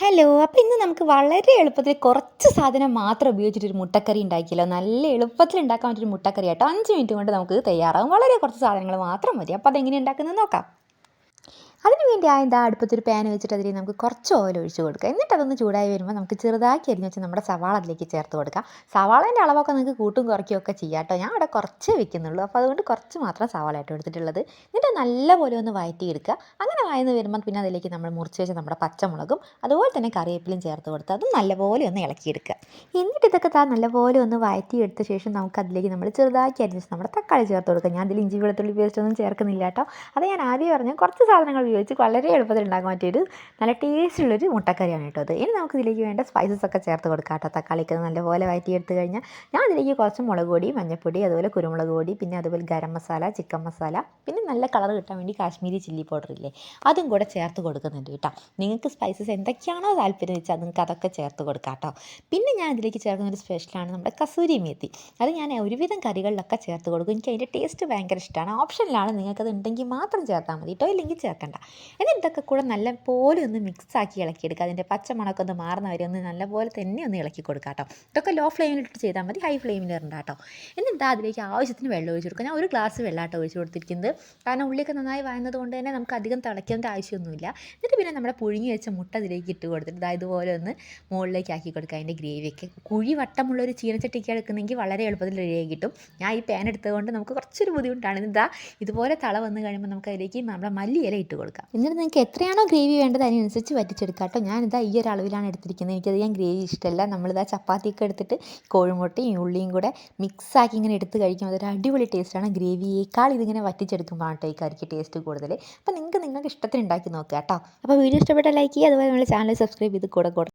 Hello അപ്പോൾ ഇന്ന് നമുക്ക് വളരെ എളുപ്പത്തിൽ കുറച്ച് സാധനം മാത്രം ഉപയോഗിച്ചിട്ട് ഒരു മുട്ടക്കറി ഉണ്ടാക്കിയല്ലോ നല്ല എളുപ്പത്തിൽ ഉണ്ടാക്കാൻ പറ്റിയൊരു മുട്ടക്കറി ആട്ടോ അഞ്ച് മിനിറ്റ് കൊണ്ട് നമുക്ക് തയ്യാറാകും വളരെ കുറച്ച് സാധനങ്ങൾ മാത്രം മതി. അപ്പോൾ അതെങ്ങനെ ഉണ്ടാക്കുന്നത് നോക്കാം. അതിന് വേണ്ടി ആ എന്താ അടുപ്പത്തൊരു പാൻ വെച്ചിട്ട് അതിൽ നമുക്ക് കുറച്ച് ഓയിൽ ഒഴിച്ച് കൊടുക്കുക എന്നിട്ട് അതൊന്ന് ചൂടായി വരുമ്പോൾ നമുക്ക് ചെറുതാക്കി അരിഞ്ഞ് വെച്ച് നമ്മുടെ സവാള അതിലേക്ക് ചേർത്ത് കൊടുക്കുക സവാളേന്റെ അളവൊക്കെ നിങ്ങൾക്ക് കൂട്ടും കുറയ്ക്കുകയും ഒക്കെ ചെയ്യാം കേട്ടോ ഞാൻ അവിടെ കുറച്ച് വെക്കുന്നുള്ളൂ. അപ്പോൾ അതുകൊണ്ട് കുറച്ച് മാത്രം സവാള ആയിട്ട് എടുത്തിട്ടുള്ളത്. എന്നിട്ട് നല്ലപോലെ ഒന്ന് വഴറ്റിയെടുക്കുക അങ്ങനെ വായന്ന് വരുമ്പോൾ പിന്നെ അതിലേക്ക് നമ്മൾ മുറിച്ച് വെച്ച് നമ്മുടെ പച്ചമുളകും അതുപോലെ തന്നെ കറിവേപ്പിലും ചേർത്ത് കൊടുത്ത് അത് നല്ലപോലെ ഒന്ന് ഇളക്കിയെടുക്കുക. എന്നിട്ട് ഇതൊക്കെ താ നല്ലപോലെ ഒന്ന് വഴറ്റിയെടുത്ത ശേഷം നമുക്ക് അതിലേക്ക് നമ്മൾ ചെറുതാക്കി അരിഞ്ഞ് നമ്മുടെ തക്കാളി ചേർത്ത് കൊടുക്കുക. ഞാൻ അതിൽ ഇഞ്ചി വെളുത്തുള്ളി പേസ്റ്റ് ഒന്നും ചേർക്കുന്നില്ല കേട്ടോ അത് ഞാൻ ആദ്യം പറഞ്ഞു കുറച്ച് സാധനങ്ങൾ ഉപയോഗിച്ച് വളരെ എളുപ്പത്തിൽ ഉണ്ടാക്കാൻ പറ്റിയൊരു നല്ല ടേസ്റ്റുള്ളൊരു മുട്ടക്കറിയാണ് കേട്ടോ അത്. ഇനി നമുക്ക് ഇതിലേക്ക് വേണ്ട സ്പൈസസ് ഒക്കെ ചേർത്ത് കൊടുക്കാം കേട്ടോ. തക്കാളിക്ക് നല്ലപോലെ വഴറ്റിയെടുത്ത് കഴിഞ്ഞാൽ ഞാൻ അതിലേക്ക് കുറച്ച് മുളക് പൊടി മഞ്ഞൾപ്പൊടി അതുപോലെ കുരുമുളക് പൊടി പിന്നെ അതുപോലെ ഗരം മസാല ചിക്കൻ മസാല പിന്നെ നല്ല കളർ കിട്ടാൻ വേണ്ടി കാശ്മീരി ചില്ലി പൗഡർ ഇല്ലേ അതും കൂടെ ചേർത്ത് കൊടുക്കുന്നുണ്ട് കേട്ടോ. നിങ്ങൾക്ക് സ്പൈസസ് എന്തൊക്കെയാണോ താല്പര്യം വെച്ചാൽ നിങ്ങൾക്ക് അതൊക്കെ ചേർത്ത് കൊടുക്കാം കേട്ടോ. പിന്നെ ഞാൻ ഇതിലേക്ക് ചേർക്കുന്ന ഒരു സ്പെഷ്യലാണ് നമ്മുടെ കസൂരി മേത്തി. അത് ഞാൻ ഒരുവിധം കറികളിലൊക്കെ ചേർത്ത് കൊടുക്കും. എനിക്ക് അതിന്റെ ടേസ്റ്റ് ഭയങ്കര ഇഷ്ടമാണ് ഓപ്ഷനിലാണ് നിങ്ങൾക്കത് ഉണ്ടെങ്കിൽ മാത്രം ചേർത്താൽ മതി കേട്ടോ. ഇല്ലെങ്കിൽ ചേർക്കണ്ട. എന്നിട്ട് ഇതൊക്കെ കൂടെ നല്ല പോലെ ഒന്ന് മിക്സ് ആക്കി ഇളക്കിയെടുക്കുക. അതിന്റെ പച്ചമണമൊക്കെ ഒന്ന് മാറുന്ന വരെ ഒന്ന് നല്ലപോലെ തന്നെ ഒന്ന് ഇളക്കി കൊടുക്കുക കേട്ടോ. ഇതൊക്കെ ലോ ഫ്ലെയിമിലിട്ട് ചെയ്താൽ മതി. ഹൈ ഫ്ലെയിമിൽ ഇടണ്ട കേട്ടോ. എന്നിട്ട് അതിലേക്ക് ആവശ്യത്തിന് വെള്ളം ഒഴിച്ച് കൊടുക്കുക. ഞാൻ ഒരു ഗ്ലാസ് വെള്ളമാട്ടോ ഒഴിച്ച് കൊടുത്തിരിക്കുന്നത്. കാരണം ഉള്ളിയൊക്കെ നന്നായി വായുന്നത് കൊണ്ട് തന്നെ നമുക്ക് അധികം തിളയ്ക്കേണ്ട ആവശ്യമൊന്നുമില്ല. എന്നിട്ട് പിന്നെ നമ്മുടെ പുഴുങ്ങി വെച്ച മുട്ട അതിലേക്ക് ഇട്ട് കൊടുത്തിട്ട് അതായത് ഇതുപോലെ ഒന്ന് മുകളിലേക്ക് ആക്കി കൊടുക്കുക. അതിന്റെ ഗ്രേവിയൊക്കെ കുഴി വട്ടമുള്ള ഒരു ചീനച്ചട്ടിക്ക് എടുക്കുന്നെങ്കിൽ വളരെ എളുപ്പത്തിൽ റെഡിയായി കിട്ടും. ഞാൻ ഈ പാൻ എടുത്തതുകൊണ്ട് നമുക്ക് കുറച്ചൊരു ബുദ്ധിമുട്ടാണ്. ഇതാ ഇതുപോലെ തള വന്ന് കഴിയുമ്പോൾ നമുക്ക് അതിലേക്ക് നമ്മുടെ മല്ലിയില ഇട്ട് കൊടുക്കാം. എന്നിട്ട് നിങ്ങൾക്ക് എത്രയാണോ ഗ്രേവി വേണ്ടത് അതിനനുസരിച്ച് വറ്റിച്ചെടുക്കാം കേട്ടോ. ഞാനിതാ ഈ ഒരു അളവിലാണ് എടുത്തിരിക്കുന്നത്. എനിക്കധികം ഗ്രേവി ഇഷ്ടമല്ല. നമ്മളിതാ ചപ്പാത്തിയൊക്കെ എടുത്തിട്ട് കോഴിമുട്ടയും ഉള്ളിയും കൂടെ മിക്സാക്കി ഇങ്ങനെ എടുത്ത് കഴിക്കുമ്പോൾ അതൊരു അടിപൊളി ടേസ്റ്റാണ് ഗ്രേവിയേക്കാൾ ഇതിങ്ങനെ വറ്റിച്ചെടുക്കുമ്പോൾ കേട്ടോ ഈ കറിക്ക് ടേസ്റ്റ് കൂടുതൽ അപ്പോൾ നിങ്ങൾക്ക് നിങ്ങൾക്ക് ഇഷ്ടത്തിന് ഉണ്ടാക്കി നോക്കുക കേട്ടോ. അപ്പോൾ വീഡിയോ ഇഷ്ടപ്പെട്ട ലൈക്ക് ചെയ്യുക. അതുപോലെ നമ്മുടെ ചാനൽ സബ്സ്ക്രൈബ് ചെയ്ത് കൂടെ കൂടെ